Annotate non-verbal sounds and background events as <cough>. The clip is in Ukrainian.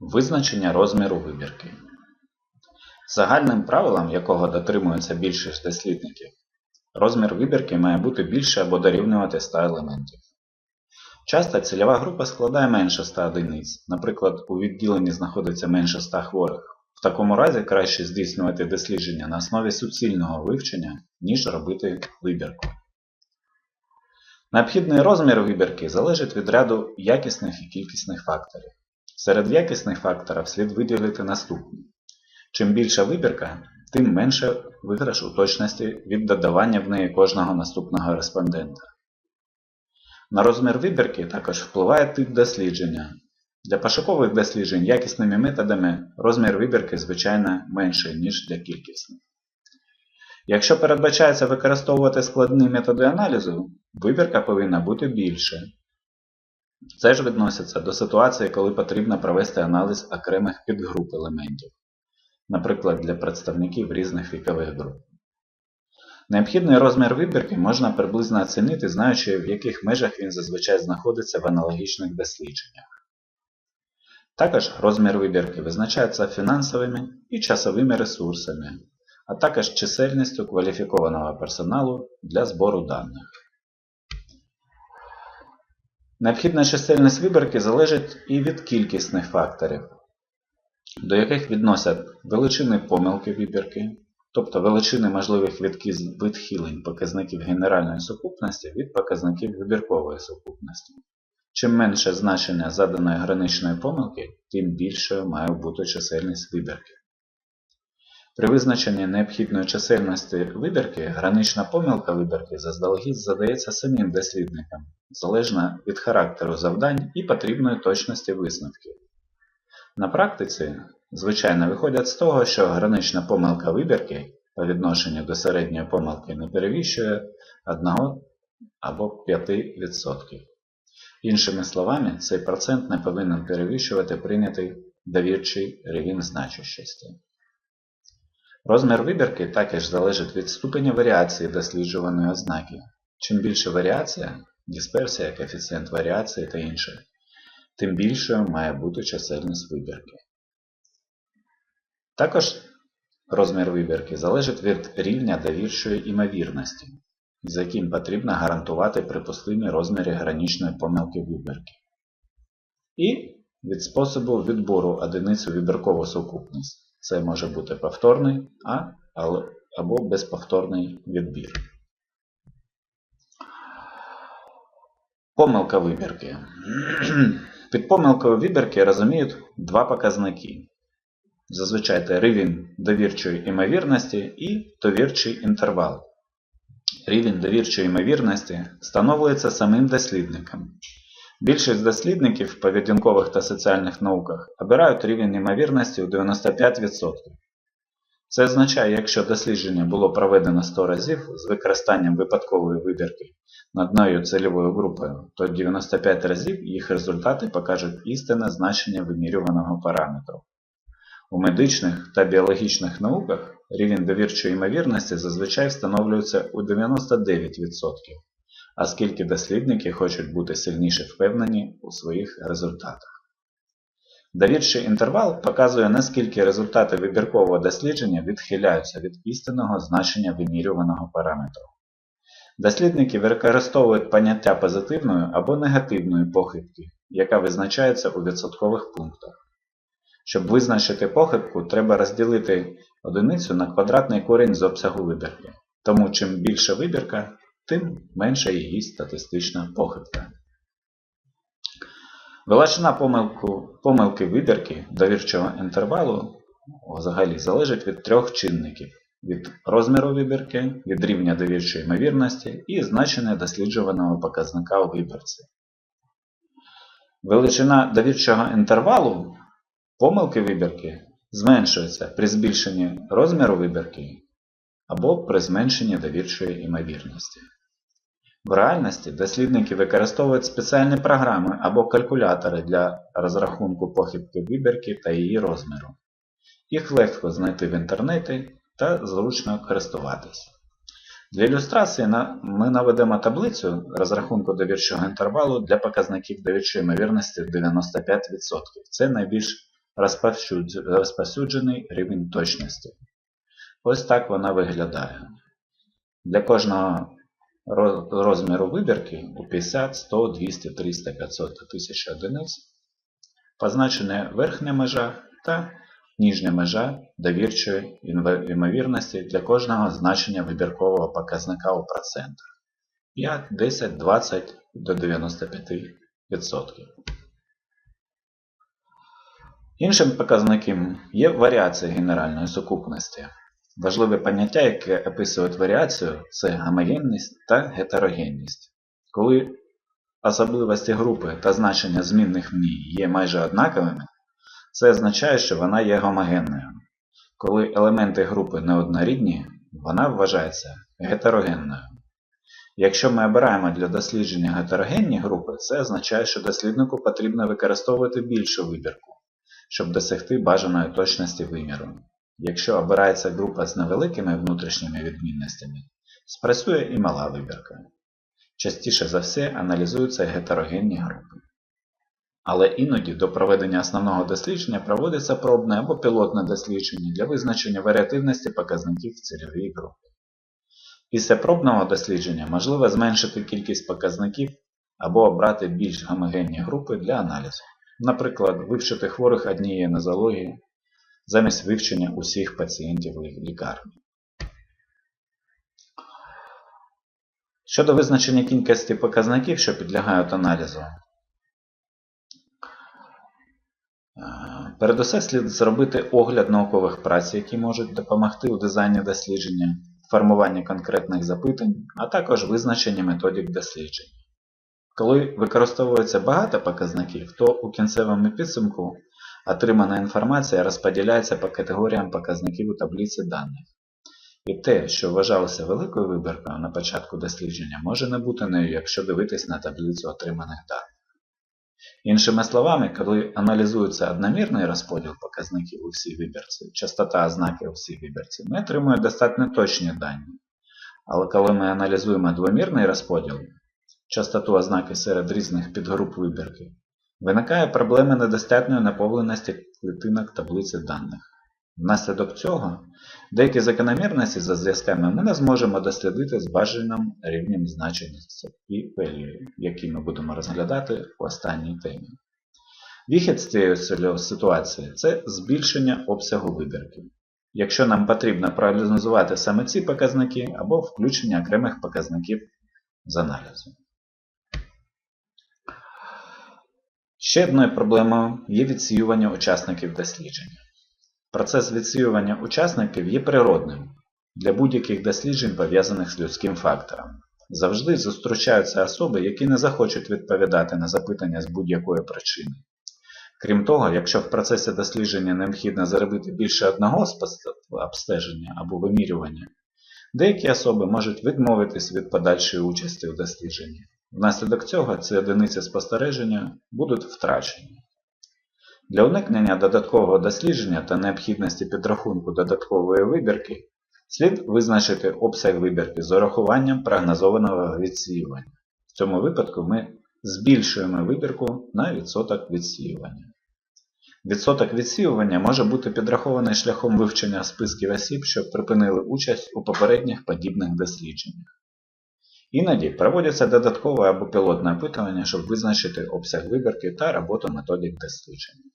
Визначення розміру вибірки. Загальним правилом, якого дотримується більшість дослідників, розмір вибірки має бути більше або дорівнювати 100 елементів. Часто цільова група складає менше 100 одиниць, наприклад, у відділенні знаходиться менше 100 хворих. В такому разі краще здійснювати дослідження на основі суцільного вивчення, ніж робити вибірку. Необхідний розмір вибірки залежить від ряду якісних і кількісних факторів. Серед якісних факторів слід виділити наступні. Чим більша вибірка, тим менше виграш у точності від додавання в неї кожного наступного респондента. На розмір вибірки також впливає тип дослідження. Для пошукових досліджень якісними методами розмір вибірки, звичайно, менший, ніж для кількісних. Якщо передбачається використовувати складні методи аналізу, вибірка повинна бути більше. Це ж відноситься до ситуації, коли потрібно провести аналіз окремих підгруп елементів, наприклад, для представників різних вікових груп. Необхідний розмір вибірки можна приблизно оцінити, знаючи, в яких межах він зазвичай знаходиться в аналогічних дослідженнях. Також розмір вибірки визначається фінансовими і часовими ресурсами, а також чисельністю кваліфікованого персоналу для збору даних. Необхідна чисельність вибірки залежить і від кількісних факторів, до яких відносять величини помилки вибірки, тобто величини можливих відхилень показників генеральної сукупності від показників вибіркової сукупності. Чим менше значення заданої граничної помилки, тим більшою має бути чисельність вибірки. При визначенні необхідної чисельності вибірки гранична помилка вибірки заздалегідь задається самим дослідникам, залежно від характеру завдань і потрібної точності висновків. На практиці, звичайно, виходять з того, що гранична помилка вибірки по відношенню до середньої помилки не перевищує 1 або 5%. Іншими словами, цей процент не повинен перевищувати прийнятий довірчий рівень значущості. Розмір вибірки також залежить від ступеня варіації досліджуваної ознаки. Чим більше варіація, дисперсія, коефіцієнт варіації та інше, тим більшою має бути чисельність вибірки. Також розмір вибірки залежить від рівня довірчої імовірності, з яким потрібно гарантувати припустимі розміри граничної помилки вибірки. І від способу відбору одиниць у вибіркову сукупність. Це може бути повторний а, або безповторний відбір. Помилка вибірки. <clears throat> Під помилкою вибірки розуміють два показники. Зазвичай це рівень довірчої імовірності і довірчий інтервал. Рівень довірчої ймовірності встановлюється самим дослідником. Більшість дослідників в поведінкових та соціальних науках обирають рівень ймовірності у 95%. Це означає, якщо дослідження було проведено 100 разів з використанням випадкової вибірки над одною цільовою групою, то 95 разів їх результати покажуть істинне значення вимірюваного параметру. У медичних та біологічних науках рівень довірчої ймовірності зазвичай встановлюється у 99%, оскільки дослідники хочуть бути сильніше впевнені у своїх результатах. Довірчий інтервал показує, наскільки результати вибіркового дослідження відхиляються від істинного значення вимірюваного параметру. Дослідники використовують поняття позитивної або негативної похибки, яка визначається у відсоткових пунктах. Щоб визначити похибку, треба розділити одиницю на квадратний корінь з обсягу вибірки. Тому чим більша вибірка, тим менша її статистична похибка. Величина помилку, помилки вибірки довірчого інтервалу взагалі залежить від трьох чинників: від розміру вибірки, від рівня довірчої ймовірності і значення досліджуваного показника у вибірці. Величина довірчого інтервалу помилки вибірки зменшується при збільшенні розміру вибірки або при зменшенні довірчої ймовірності. В реальності дослідники використовують спеціальні програми або калькулятори для розрахунку похибки вибірки та її розміру. Їх легко знайти в інтернеті та зручно користуватись. Для ілюстрації ми наведемо таблицю розрахунку довірчого інтервалу для показників довірчої ймовірності 95%. Це найбільш розповсюджений рівень точності. Ось так вона виглядає. Для кожного розміру вибірки у 50, 100, 200, 300, 500 та 1000 одиниць позначена верхня межа та нижня межа довірчої ймовірності для кожного значення вибіркового показника у процентах 5, 10, 20 до 95%. Іншим показником є варіація генеральної сукупності. Важливе поняття, яке описує варіацію, це гомогенність та гетерогенність. Коли особливості групи та значення змінних в ній є майже однаковими, це означає, що вона є гомогенною. Коли елементи групи неоднорідні, вона вважається гетерогенною. Якщо ми обираємо для дослідження гетерогенні групи, це означає, що досліднику потрібно використовувати більшу вибірку, щоб досягти бажаної точності виміру. Якщо обирається група з невеликими внутрішніми відмінностями, спрацює і мала вибірка. Частіше за все аналізуються гетерогенні групи. Але іноді до проведення основного дослідження проводиться пробне або пілотне дослідження для визначення варіативності показників в цільовій групі. Після пробного дослідження можливо зменшити кількість показників або обрати більш гомогенні групи для аналізу. Наприклад, вивчити хворих однієї нозології замість вивчення усіх пацієнтів лікарні. Щодо визначення кількості показників, що підлягають аналізу, е, передусе слід зробити огляд наукових праць, які можуть допомогти у дизайні дослідження, формуванні конкретних запитань, а також визначенні методик дослідження. Коли використовується багато показників, то у кінцевому підсумку отримана інформація розподіляється по категоріям показників у таблиці даних. І те, що вважалося великою вибіркою на початку дослідження, може не бути нею, якщо дивитись на таблицю отриманих даних. Іншими словами, коли аналізується одномірний розподіл показників у всій вибірці, частота ознаки у всій вибірці, ми отримуємо достатньо точні дані. Але коли ми аналізуємо двомірний розподіл, частоту ознаки серед різних підгруп вибірки, виникає проблема недостатньої наповненості клітинок таблиці даних. Внаслідок цього деякі закономірності за зв'язками ми не зможемо дослідити з бажаним рівнем значення і value, які ми будемо розглядати в останній темі. Вихід з цієї ситуації це збільшення обсягу вибірки. Якщо нам потрібно проаналізувати саме ці показники або включення окремих показників з аналізу. Ще одною проблемою є відсіювання учасників дослідження. Процес відсіювання учасників є природним для будь-яких досліджень, пов'язаних з людським фактором. Завжди зустрічаються особи, які не захочуть відповідати на запитання з будь-якої причини. Крім того, якщо в процесі дослідження необхідно зробити більше одного обстеження або вимірювання, деякі особи можуть відмовитись від подальшої участі у дослідженні. Внаслідок цього ці одиниці спостереження будуть втрачені. Для уникнення додаткового дослідження та необхідності підрахунку додаткової вибірки слід визначити обсяг вибірки з урахуванням прогнозованого відсіювання. В цьому випадку ми збільшуємо вибірку на відсоток відсіювання. Відсоток відсіювання може бути підрахований шляхом вивчення списків осіб, що припинили участь у попередніх подібних дослідженнях. Іноді проводяться додаткове або пілотне опитування, щоб визначити обсяг вибірки та роботу методик дослідження.